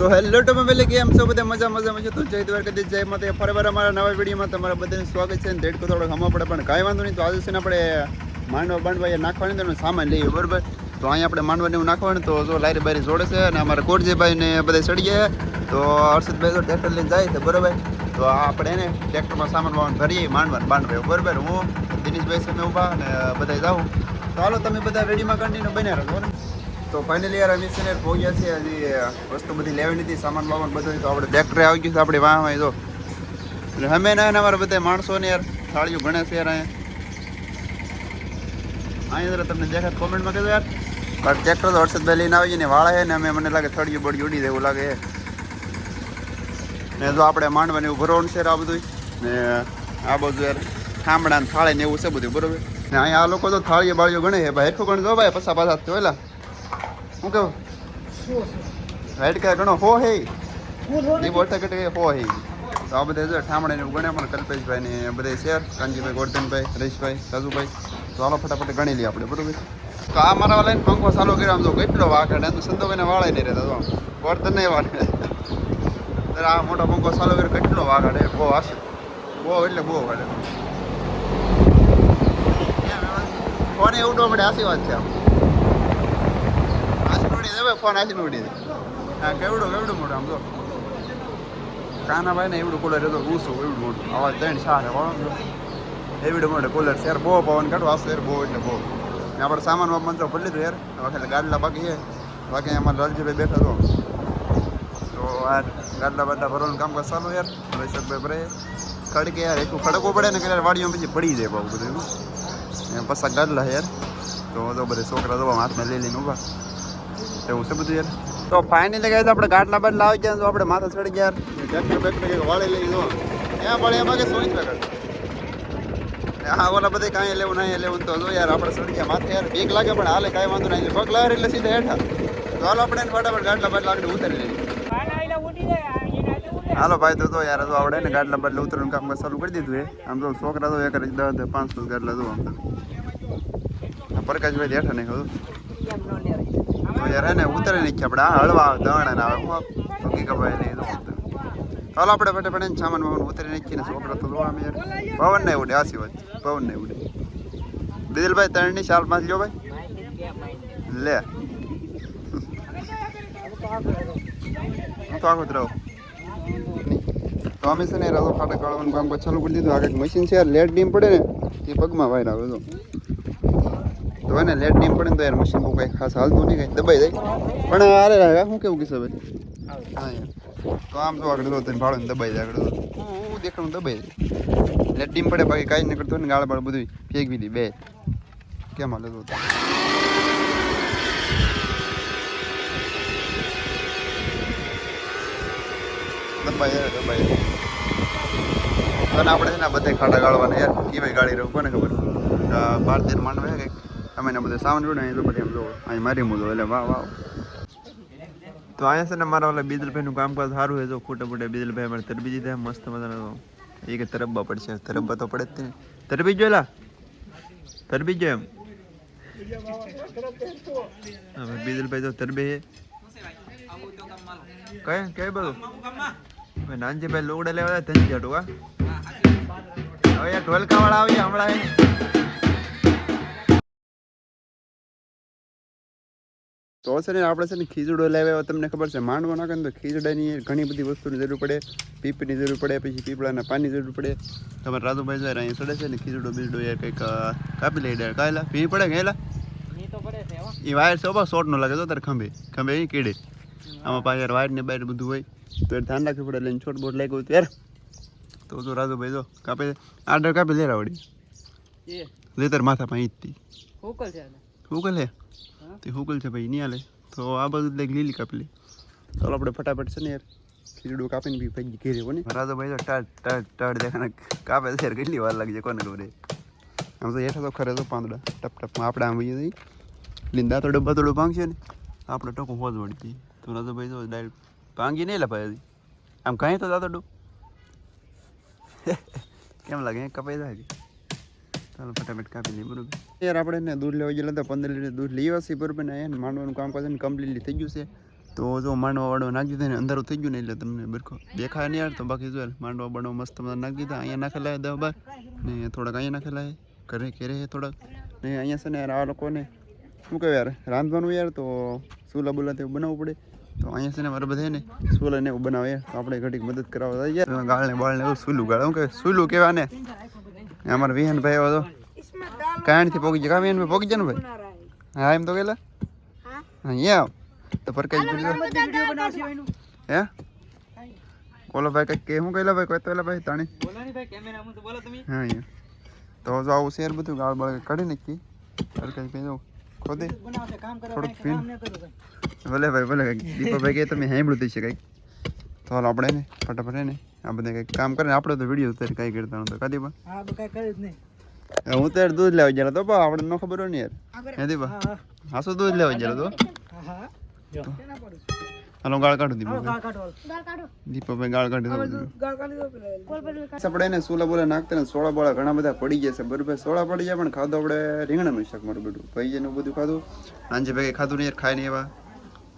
તો hello two family કેમ છો, બધા મજા મજામાં મજા તો જય દ્વારકાધીશ જય માતા ફરીવાર અમારા નવા વિડીયોમાં તમારા બધાને સ્વાગત છે. દેડકો થોડોક હમવા પડે, પણ કાંઈ વાંધો નહીં. તો આજે છે ને આપણે માંડવા, બાંડવા નાખવાની તો સામાન લઈએ, બરાબર? તો અહીંયા આપણે માંડવાને એવું નાખવાનું. તો જો લારી બારી જોડે છે અને અમારા કોટજીભાઈને બધા ચડી ગયા. તો હર્ષદભાઈ તો ટ્રેક્ટર લઈને જાય છે, બરાબર? તો આપણે એને ટ્રેક્ટરમાં સામાન વામાન ભરીએ માંડવા બાંડવા બરાબર? હું, દિનેશભાઈ સામે ઊભા અને બધા જાઉં. હાલો, તમે બધા રેડીમાં કન્ટિન્યુ બન્યા રહો તો ફાઇનલી યાર અમે છે પહોંચ્યા છે હજી વસ્તુ બધી લેવાની હતી, સામાન બામાન બધું તો આપણે ટ્રેક્ટરે આવી ગયું છે, આપણે વાહ જો. એટલે અમે ને અમારા બધા માણસો ને યાર, થાળીઓ ગણે છે યાર અહીંયા. અહીંયા તમને દેખાત કોમેન્ટમાં કહેજો યાર. પણ ટ્રેક્ટર તો હર્ષદભાઈ લઈને આવી ને વાળા છે ને, અમે મને લાગે થળિયું બળી ઉડી દેવું લાગે ને જો આપણે માંડવાની ભરવાનું છે આ બધું ને આ બધું યાર થાંભળા ને થાળે ને એવું છે બધું, બરોબર? ને અહીંયા આ લોકો તો થાળીઓ બાળીઓ ગણે છે, ભાઈ. હેઠું ગણ જો ભાઈ પસા પાછા જોયેલા શું કહું? રાઈટ કે ઘણો હો હે. એ બોલતા કે હો હે. તો આ બધા જો ઠામણે ગણ્યા પણ કલ્પેશભાઈ ને બધા શેર કાનજીભાઈ ગોરધનભાઈ હરેશભાઈ સાજુભાઈ તો હાલો ફટાફટ ગણી લઈએ આપણે બરોબર? તો આ મારા વાળાને પંખો ચાલુ કર્યો આમ તો કેટલો વાઘ તો સંતો કઈને વાળાય નહીં રહેતા તો વર્તન નહીં વાળે. આ મોટો પંખો ચાલુ કર્યો કેટલો વાઘ અડે બહુ હશે બહુ એટલે બહુ અડે કોને ઉડવા મળે આશી છે આમ. ઉડી ફોન આશી ઉડી દે હા, કેવડું કેવડું મોટું આમ જો. કાના ભાઈ ને એવડું કુલર હતો ઊંચું એવડું મોટું અવાજ ત્રણ સાર વાળો એવડું મોટું કુલર શેર બહુ પવન કાઢો, આ શેર બહુ એટલે બહુ. આપણે સામાન વામાન તો ભરી લીધું યાર. વખતે ગાડલા બાકી છે. બાકી અમારે લાલજીભાઈ બેઠા તો. તો આ ગાડલા બાડલા ભરવાનું કામ કાજ ચાલુ યાર. રૈસકભાઈ ભરે. ખડકે યાર એટલું ખડકવું પડે ને કે વાડીઓ પછી પડી જાય બહુ બધું એમ. પછી ગાડલા યાર. તો તો બધે છોકરા તો હાથમાં લઈ લઈને ઊભા. એવું છે બધું યાર? તો ફાઇનલી ગયા આપણે ગાટલા બાટલા આવી ગયા તો આપણે માથા ચડી ગયા ટ્રેક્ટર બેક્ટર વાળી લઈ જો. ત્યાં પણ એમાં કે સોની હા ઓલા બધે કાંઈ લેવું નહીં લેવું તો જો યાર આપણે ચડી ગયા માથે યાર. બીક લાગે પણ હાલે કાંઈ વાંધો નહીં. પગ લાગે એટલે સીધા હેઠા. તો હાલો આપણે ફટાફટ ગાટલા બાટલા આગળ ઉતારી લઈએ. હાલો ભાઈ તો યાર તો આવડે ને ગાટલા બાટલા ઉતરવાનું કામ ચાલુ કરી દીધું એ આમ તો છોકરા તો એક દસ દસ પાંચસો ગાટલા જો આમ તો. આ પ્રકાશભાઈ બેઠા નહીં ખબર તો યાર હે ને ઉતરે નાખીએ આપણે હળવા દણ અને આવે હું પગી કપાય નહીં ચાલો આપણે ફટાફટ એને સામાન વામાન ઉતરી નાખીને છોકરા તો અમે યાર પવન નહીં ઉડે આસી વાત. પવન નહીં ઉડે. દિલભાઈ, ત્રણની શાલમાં લ્યો ભાઈ. લે. હું તો આખો જ રહું. અમે છે ને રાતો ફાટક કાઢવાનું કામ ચાલુ કરી દીધું. આગળ મશીન છે યાર લેટ ડીમ પડે ને, એ પગમાં વાયર આવે તો તો ને લેટ ડીમ પડે ને તો યાર મશીન બહુ કંઈ ખાસ હાલતું નહીં, કંઈ દબાઈ જાય. પણ અરે રાગા શું કેવું કિસ્સો ભાઈ? હા, યાર. તો આમ તો આગળ તો ભાડો ને દબાઈ જાય, આગળ હું દેખાડું દબાઈ જાય. લેટ ડીમ પડે, બાકી કાંઈ નીકળતું હોય ને ગાળ બાળ બધું ફેંકવી દી, બે. કેમ હાલ તો? દબાઈ જાય દબાઈ જાય. આપણે છે ને બધા ખાડા ગાળવાના યાર. કેવાય ગાડી રહું, કોને ખબર? બાર તેર માંડવે કંઈક? અમે ને બધે સામાન જોડે તો બધી એમ જો, અહીં મારી મૂલો એટલે વાહ વાહ. તો અહીંયા છે ને મારા ઓલા બીદલભાઈનું કામકાજ સારું છે, જો ખોટે ખોટે બીદલભાઈ અમારે તરબી દીધા, મસ્ત મજાનો એ કે તરબવા પડશે, તરબવા તો પડે જ તે. તરબી જોયેલા તરબી જો એમ? હવે બીદલભાઈ તો તરબે કઈ કઈ બધું? ભાઈ નાનજીભાઈ લોગડા લેવા ત્રણ જાટું હા? હવે ઢોલકા વાળા આવી હમણાં. તો છે ને આપણે છે ને ખીચડો લાવ્યા તમને ખબર છે? માંડવો નાખે ને તો ખીચડાની ઘણી બધી વસ્તુની જરૂર પડે. પીપની જરૂર પડે પછી પીપળાના પાણી જરૂર પડે. તમારે રાજુભાઈ જાય અહીં સડે છે ને ખીચડો બીજડો યાર કંઈક કાપી લઈ દે કાયલા? પી પડે ગયેલા એ વાયર છે બસ શોર્ટ નો લાગે તો તારે ખંભે. ખંભે અહીં કીડે. આમાં પાછળ વાયર ને બાયર બધું હોય. તો એ ધ્યાન રાખવું પડે એટલે છોટ બોટ લાગ્યું ગયું ત્યારે. તો જો રાજુભાઈ જો કાપે આડર કાપી લેરા વળી લેતર માથા પાઈ ઈ જ તી હુકલ હે? તે હુકલ છે ભાઈ નહીં હાલે તો આ બધું લાઈક લીલી કાપી લે. ચાલો આપણે ફટાફટ છે ને યાર ખીરડું કાપીને બી ભાઈ ઘેરે કોને રાજુભાઈ તો ટાટ ટાટ ટાટ દેખાને કાપે છે યાર કેટલી વાર લાગી જાય કોને ખબર. આમ તો હેઠા તો ખરે તો પાંદડા ટપ ટપમાં આપણે આમ જઈએ લીંદા તો ડબ્બા થોડું ભાંગશે ને. આપણે ટોકું હોજ વળી જઈએ તો રાજુભાઈ તો ડાયરેક્ટ ભાંગી નહીં લપાય આમ કાંઈ તો દાદો ડું. કેમ લાગે? કપાઈ જાય ચાલો ફટાફટ કાપી લઈએ, બરોબર? યાર આપણે ને દૂધ લેવા ગયેલા હતા, પંદર લીટર દૂધ લઈ આવશે બરોબર ને એને માંડવાનું કામ કરે ને કમ્પ્લીટલી થઈ ગયું છે. તો જો માંડવા વાળવા નાખી દીધા ને, અંધારું થઈ ગયું ને એટલે તમને બરખો દેખાય નહીં યાર, તો બાકી જો માંડવા બાંડવા મસ્ત મજા નાખી દીધા, અહીંયા નાખેલા દવા બાર, ને થોડાક અહીંયા નાખેલા ઘરે ઘેરે થોડાક. ને અહીંયા છે ને યાર આ લોકોને શું કહેવાય યાર, રાંધવાનું યાર, તો સુલા બુલા તેવું બનાવવું પડે. તો અહીંયા છે ને મારે બધા ને સુલા ને એવું બનાવે, તો આપણે ઘડીક મદદ કરાવવા જાય. ગાળને બાળને એવું સુલું ગાળ, શું કહેવાય, સુલું કહેવા ને અમારા વિહાનભાઈ હતો તો. કાયણથી પોગી જાય કા વિહાનભાઈ પોગી જાય ને ભાઈ? હા એમ તો ગયેલા હા અહીંયા તો પરકાઈ ગયું હે? ઓલો ભાઈ કઈ કે શું કહેલા ભાઈ? કોઈ તો એલા ભાઈ તાણી. હા અહીંયા તો જો આવું શેર બધું ગાળ બાળ કાઢી નાખી. પરકાઈ કહી દઉં ખોદે. થોડુંક પીન ભલે ભાઈ ભલે દીપાભાઈ કે તમે હેમળું થઈ છે કંઈક. તો હાલ આપણે ને ફટાફટ હે ને. આ બધા કંઈક કામ કરે ને આપણે તો વીડિયો ઉતારી કાંઈ કરતા નતો કાદી બા હું તો દૂધ લેવા ગયેલો તો બા આપણે ન ખબર હોય ને યાર. હે દીપા? હા શું દૂધ લેવા ગયેલો તો હાલો ગાળ કાઢો દીપાભાઈ દીપાભાઈ ગાળ કાઢી દો આપણે એને સોલા બોલા નાખતા ને સોળા બોળા ઘણા બધા પડી જશે બરોબર સોળા પડી જાય પણ ખાધું આપણે રીંગણાનું શાક મારું બધું. ભાઈ એનું બધું ખાધું. નાનજી ભાઈ ખાધું નહીં યાર ખાય નહીં એવા.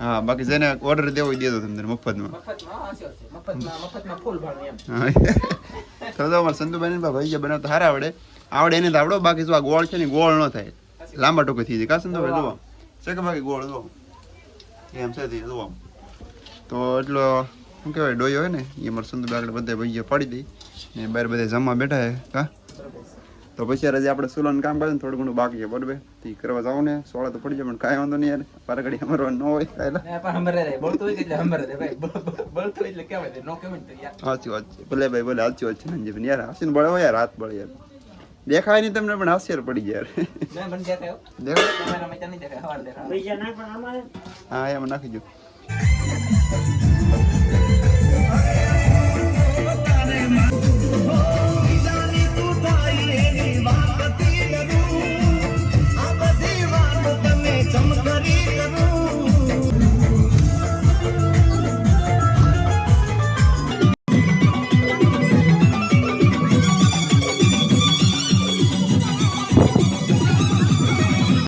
હા બાકી જેને ઓર્ડર દેવો હોય દેજો તમને મફતમાં. તો તો અમારે સંતુભાઈ ને ભાઈ જે બનાવતા સારા આવડે. આવડે એને તો આવડો બાકી જો આ ગોળ છે ને ગોળ ન થાય. લાંબા ટોકે થઈ જાય. કા સંતુભાઈ જુઓ. છે કે બાકી ગોળ જુઓ. એમ છે તે જુઓ. તો એટલો શું કહેવાય ડોયો હોય ને એ મારે સંતુભાઈ આગળ બધા ભાઈ પાડી દઈ ને બહાર બધા જમવા બેઠા હે કા? તો પછી આજે આપણે સુલાનું કામ કરે ને થોડું ઘણું બાકી છે બરોબર? તે કરવા જાવ ને સોળા તો પડી જાય પણ કાંઈ વાંધો નહીં યાર. પારગડી અમારો ન હોય સાચી વાત છે. ભલે ભાઈ ભલે સાચી વાત છે નાનજી યાર હાસીને બળે હોય યાર હાથ બળે યાર. દેખાય નહીં તમને પણ હાસ્યર પડી જાય હા. એમાં નાખી દો